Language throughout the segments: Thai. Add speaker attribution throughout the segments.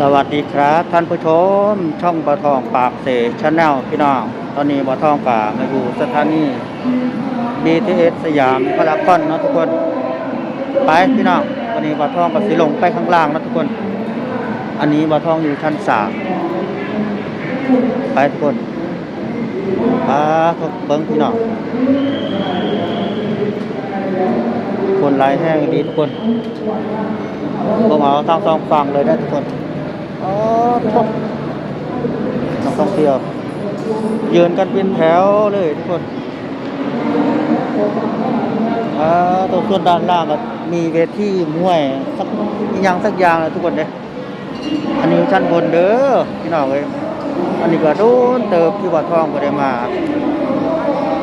Speaker 1: สวัสดีครับท่านผู้ชม ช่องบะทองปากเสชแนลพี่น้อง ตอนนี้บะทองปากมาอยู่สถานี BTS สยามพารากอนนะทุกคน ไปพี่น้องวันนี้บะทองกับสีลงไปข้างล่างนะทุกคน อันนี้บะทองอยู่ชั้นสามไปทุกคนอ่าทุกเบิ้งพี่น้องคนหลายแห้งดีทุกคนพวกเราทั้งสองฝั่งเลยได้ทุกคน อ๋อทุกนักท่องเที่ยวยืนกันเป็นแถวเลยทุกคนอ่าตัวส่วนด้านล่างก็มีเวทีมวยสักอย่างสักอย่างเลยทุกคนเลยอันนี้ชั้นบนเด้อพี่น้องเลยอันนี้ก็โดนเติบที่วัดทองก็ได้มา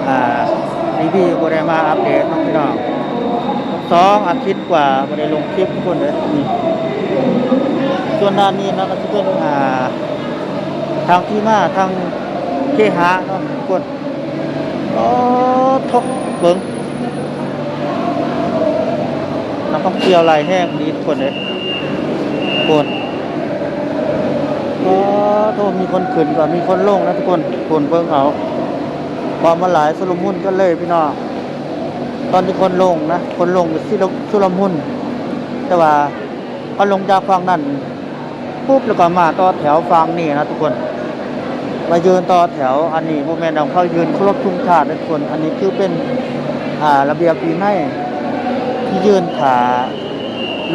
Speaker 1: อ่ารีวิวก็ได้มาอัปเดตพี่น้องสองอาทิตย์กว่าไม่ได้ลงคลิปทุกคนเลย ส่วนด้านนี้นะก็จะเป็นอ่าทางที่มาทางเคหะเนาะทุกคนก็ทกเบิ้งนักท่องเที่ยวหลายแห้งดีทุกคนเลยกคนก็โทษมีคนขึ้นก่อนมีคนลงนะทุกคนคนเบิ้งเอาความมาหลายสุลมุนกันเลยพี่น้องตอนที่คนลงนะ คนลงอยู่ที่ชุลมุนแต่ว่าพอลงจากฝั่งนั้น ปุ๊บแล้วก็มาต่อแถวฝั่งนี่นะทุกคนมายืนต่อแถวอันนี้พวกแม่นของเขายืนครพทุ่งชาตินะทุกคน อันนี้คือเป็นอ่าระเบียบปีให้ที่ยืนขา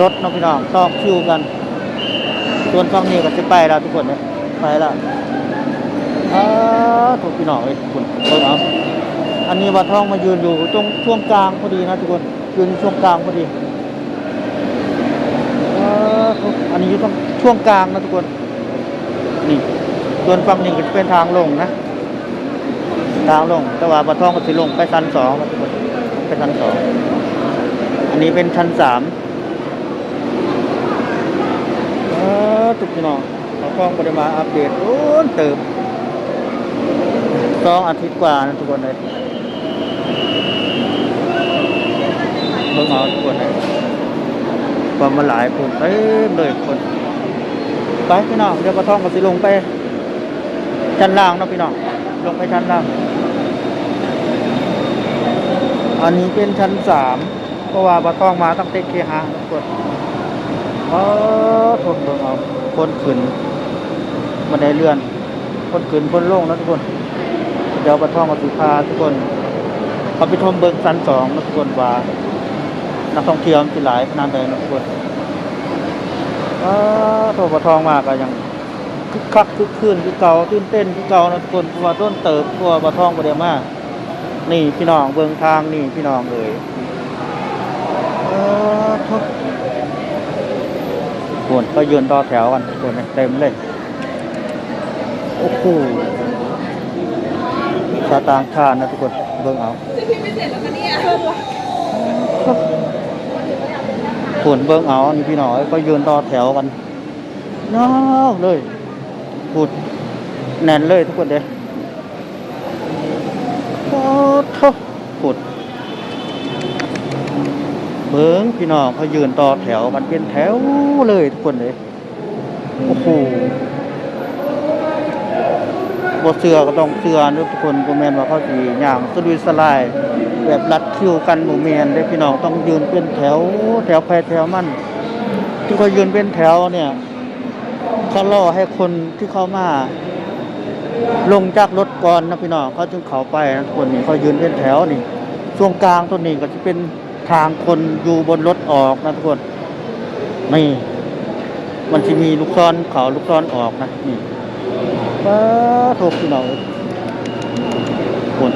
Speaker 1: รถน้องพี่น้องซอกคิวกัน ส่วนฝั่งนี้ก็จะไปแล้วทุกคนเนี่ยไปแล้วอ้าทุกพี่น้องเอ้ยทุกคนเอาอันนี้วัดทองมายืนอยู่ตรงช่วงกลางพอดีนะทุกคนยืนช่วงกลางพอดีเอออันนี้อยู่ตรง ช่วงกลางนะทุกคน นี่ส่วนฝั่งนี้ก็จะเป็นทางลงนะ ทางลง แต่ว่าวัดทองก็สิลงไปชั้นสองนะทุกคนไปชั้นสอง อันนี้เป็นชั้นสามเออทุกพี่น้องวัดทองก็ได้มาอัปเดตโอ้นเติบสองอาทิตย์กว่านะทุกคนเลยเบิ่งเอาทุกคนเลยความมาหลายคนเต็มเลยคน ไปพี่น้องเดี๋ยวปลาทองก็สิลงไปชั้นล่างเนาะพี่น้องลงไปชั้นล่าง อันนี้เป็นชั้นสามเพราะว่าปลาทองมาตั้งแต่เคหะทุกคนเออทนเบิ่งเอาคนขึ้นมาได้เลื่อนคนขึ้นคนลงนะทุกคน เดี๋ยวปลาทองก็สิพาทุกคนเขาไปชมเบิ่งชั้นสองนะทุกคนว่านักท่องเที่ยวมันสิหลายขนาดใดนะทุกคนว้าว โทรปทองมากก็ยังคึกคักคึกคืนคือเก่าตื่นเต้นคือเก่านะทุกคนเพราะว่าต้นเติบเพราะว่าปทองบ่ได้มานี่พี่น้องเบิ่งทางนี่พี่น้องเลยเออทุกคนก็ยืนต่อแถวกันทุกคนเต็มเลยโอ้โหชาวต่างชาตินะทุกคนเบิ่งเอาฝนเบิ่งเอานี่พี่น้อยก็ยืนต่อแถวกัน ยาวเลยพูดแน่นเลยทุกคนเด้โอ้โทพูดเบิ่งพี่น้องเขายืนต่อแถวกันเป็นแถวเลยทุกคนเลยโอ้โหบเสือก็ต้องเสือนะทุกคนบ่แมนว่าเขาสิย่างสะดุยสลาย แบบรัดคิวกันหมู่เมียนเลยพี่น้องต้องยืนเป็นแถว แถวไปแถวมันที่เขายืนเป็นแถวเนี่ย เขาล่อให้คนที่เขามา ลงจากรถก่อนนะพี่น้องเขาจึงเขาไปนะทุกคนนี่เขายืนเป็นแถวนี่ช่วงกลางต้นนี้ก็จะเป็นทางคนอยู่บนรถออกนะทุกคนนี่มันจะมีลูกซ้อนเขาลูกซ้อนออกนะนี่ป้าโทกพี่น้องคน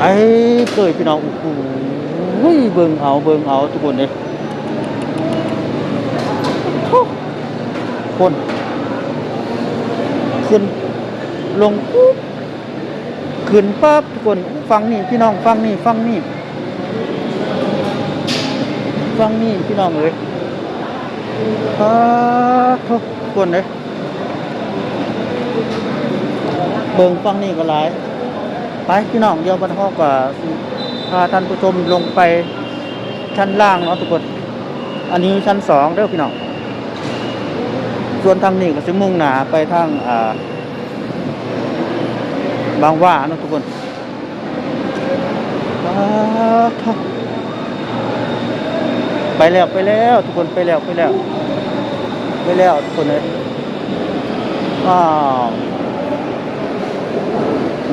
Speaker 1: ไอ้เคยพี่น้องโอ้โหเบิ่งเอาเบิ่งเอาทุกคนเลยโอ้ คนขึ้นลงปุ๊บขึ้นปั๊บทุกคนฟังนี่พี่น้องฟังนี่ฟังนี่ฟังนี่พี่น้องเอ้ยอ่าทุกคนเลยเบิ่งฟังนี่ก็หลายไปพี่น้องเดี๋ยวบรรทอกว่าพาท่านผู้ชมลงไปชั้นล่างเนาะทุกคน อันนี้ชั้นสองเด้อพี่น้อง ส่วนทางนี้ก็สิมุ่งหนาไปทางาบางว่านะทุกคนไปแล้วไปแล้วทุกคนไปแล้วไปแล้ว ไปแล้วทุกคนเลยว้าว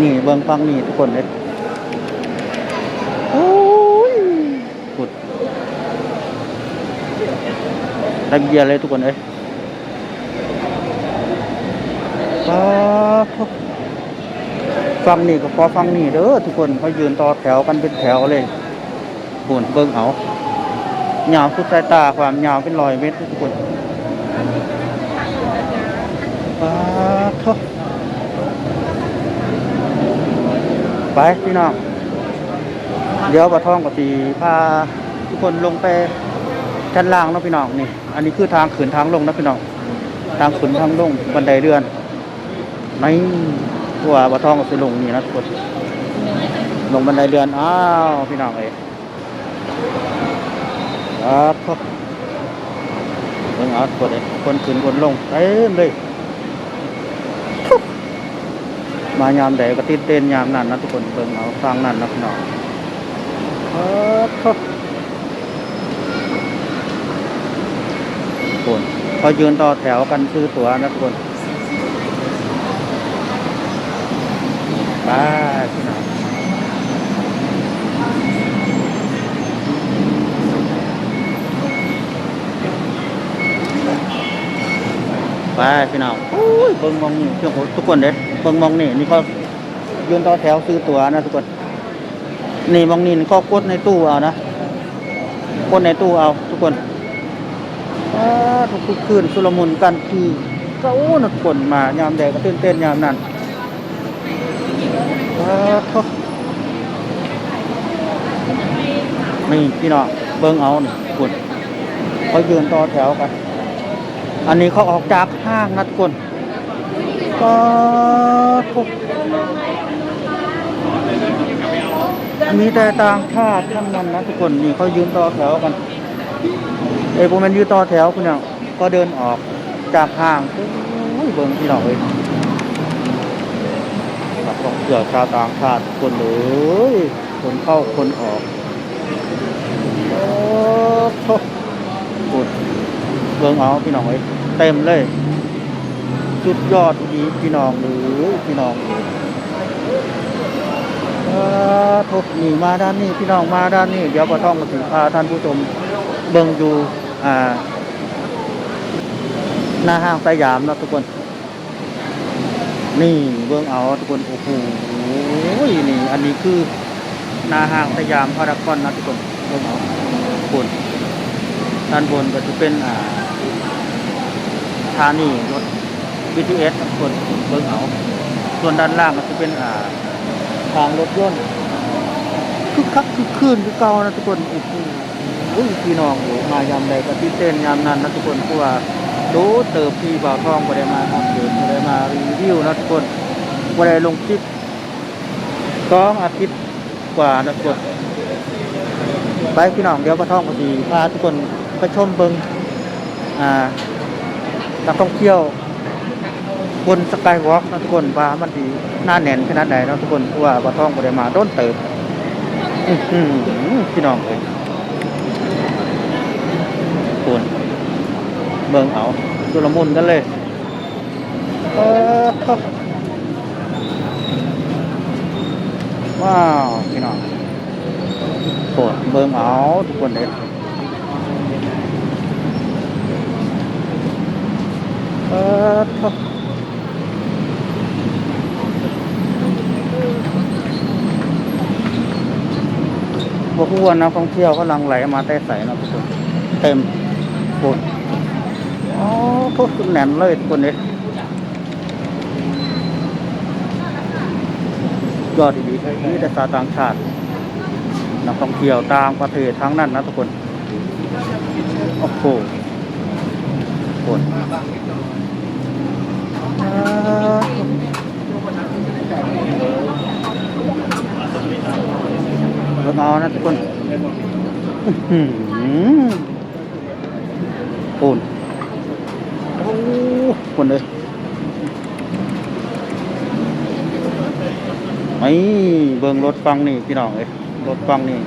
Speaker 1: นี่เบิ่งฟังนี่ทุกคนเลยโอ้ยสุดเต็มเบียเลยทุกคนเลยว้าวท้อ ฟังนี่ก็พอฟังนี่เด้อทุกคนเขายืนต่อแถวกันเป็นแถวเลยหุ่นเบิ่งเอายาวสุดสายตาความยาวเป็นร้อยเมตรทุกคนป้าทไปพี่น้อง เดี๋ยวปะท่องกับสีพาทุกคนลงไปชั้นล่างนะพี่น้องนี่ อันนี้คือทางขึ้นทางลงนะพี่น้อง ทางขึ้นทางลงบันไดเรือน ในตัวบะทองก็สิลงนี่นะทุกคนลงบันไดเรือนอ้าวพี่น้องเอ้ยครับครับเบิ่งเอาทุกคนเลยคนขึ้นคนลงเต็มเลยมายามใดก็ติดเต้นยามนั้นนะทุกคนเบิ่งเอาฟังนั้นนะพี่น้องครับครับคนเขายืนต่อแถวกันซื้อตั๋วนะทุกคน ไปพี่น้องไปพี่น้องโอ้ยเบิ่งมองนี่เชื่อผมทุกคนเด้เบิ่งมองนี่นี่เขายืนต่อแถวซื้อตั๋วนะทุกคน นี่มองนี่นี่เขากดในตู้เอานะกดในตู้เอา ทุกคนอ้าทุกคืนสุลมุนกันที่ก็โอ้นักคนมายามแดดก็ตื่นเต้นยามนั้น ครับ นี่พี่น้องเบิ้งเอานี่คุณเขายืนต่อแถวกัน อันนี้เขาออกจากห้างนะทุกคนก็ทุกมีแต่ต่างชาติทั้งนั้นนะทุกคนนี่เขายืนต่อแถวกันเอ้ยพวกมันยืนต่อแถวคุณเนี่ยก็เดินออกจากห้างโอ้ยเบิ้งพี่น้องเอ้ยนักท่องเที่ยวชาวต่างชาติคนเลยคนเข้าคนออก โหสุดเบิ่งเอาพี่น้องเอ้ยเต็มเลย สุดยอดดีพี่น้องเลยพี่น้องทบนี่มาด้านนี้พี่น้องมาด้านนี้ เดี๋ยวก็ต้องมาถึงพาท่านผู้ชมเบิ่งอยู่อ่าหน้าห้างสยามนะทุกคน นี่เบื้องเอาทุกคนโอ้โหนี่ อันนี้คือหน้าห้างสยามพารากอนนะทุกคนเบื้องเอาบน ด้านบนก็จะเป็นอาสถานีรถ BTS นะทุกคนเบื้งเอาส่วนด้านล่างก็จะเป็นอาทางรถยนต์คึกคักคึกคืนคือเก่านะทุกคนโอ้โหพี่น้องโอ้มายามใดก็ที่เต้นยามนั้นนะทุกคนเพราะว่าดูเติบพี่บ่าวทองบ่ได้มาทำเดือนบ่ได้มารีวิวนะทุกคนบ่ได้ลงคลิปสองอาทิตย์กว่านะทุกคนไปพี่น้องเดี๋ยวบ่าวทองก็สิพาทุกคน ไปชมเบิงอ่านักท่องเที่ยว บนสกายวอล์กนะทุกคนว่ามันดีหน้าแน่นขนาดไหนนะทุกคนเพราะว่าบ่าวทองบ่ได้มาโดนเติบอื้อหือพี่น้องเอยคุณเบิ่งเอาสุลมุนกันเลยเออว้าว พี่น้องโปรดเบิ่งเอาทุกคนเลย เออพวกวนนักท่องเที่ยวก็ลังไหลมาแต่ใส่นะทุกคนเต็มโปรดอ๋อโคตรแน่นเลยทุกคนเลยยอดดีๆนี่แต่ชาต่างชาตินักท่องเที่ยวต่างประเทศทั้งนั้นนะทุกคน โอ้โหคนอ่าเบิ่งเอา นะทุกคนอื้อหือปูนโอ้คนเลยไอ้เบิ่งรถฟังนี่พี่น้องเอ้ยรถฟังนี่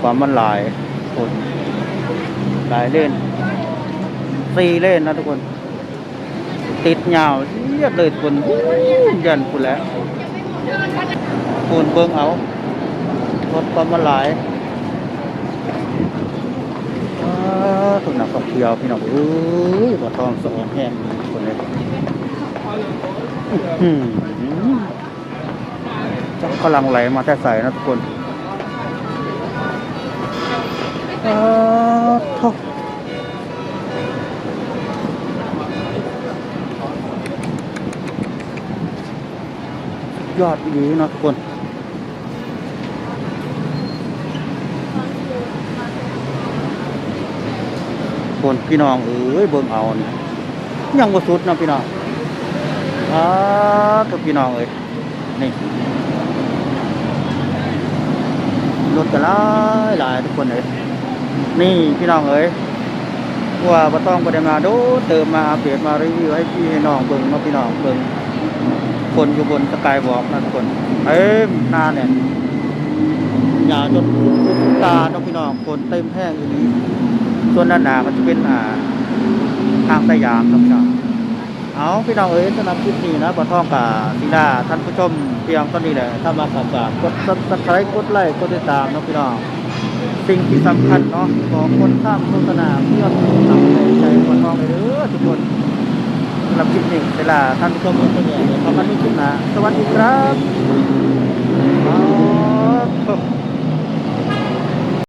Speaker 1: ความมันหลายคนหลายเล่นสี่เล่นนะทุกคน ติดยาวเยียดเลยทุกคนยันคุณแล้วคุณเบิ่งเอา รถความมันหลายอ่าถูกนักท่องเที่ยวพี่น้องเอ้ยบ่ทองสองแห้งคนเลยจักกำลังไหลมาแต่ใส่นะทุกคนอ่าทุกยอดดีนะทุกคน คนพี่น้องเอ้ยเบิ่งเอานี่ยังบ่สุดนะพี่น้องอ่าตัวพี่น้องเอ้ยนี่รถก็หลายหลายทุกคนเอ้ยนี่พี่น้องเอ้ยว่าบ่ต้องบ่ได้มาดดเติมมาอัปเดตมารีวิวให้พี่ให้น้องเบิ่งเนาพี่น้องเบิ่งคนอยู่บนสกายวอล์กนะทุกคน เอ้ยหน้าเนี่ยยาวจนตาเนาะพี่น้องคนเต็มแห้งอยู่นี้ ส่วนด้านหน้าก็จะเป็นอ่าทางสยามครับพี่น้องเอาพี่น้องเอ้ยสำหรับคลิปนี้นะบอท่องกับสิดาท่านผู้ชมเพียงเท่านี้แหละถ้ามาขับฝากกดซับสไครต์กดไลค์กดติดตามนะพี่น้องสิ่งที่สำคัญเนาะของคนสร้างโฆษณาเพื่อทำให้ใจบอท่องเลยเด้อทุกคนสำหรับคลิปนี้เวลาท่านผู้ชมเพื่อนๆเนี่ยขอบคุณที่คลิปหนะสวัสดีครับ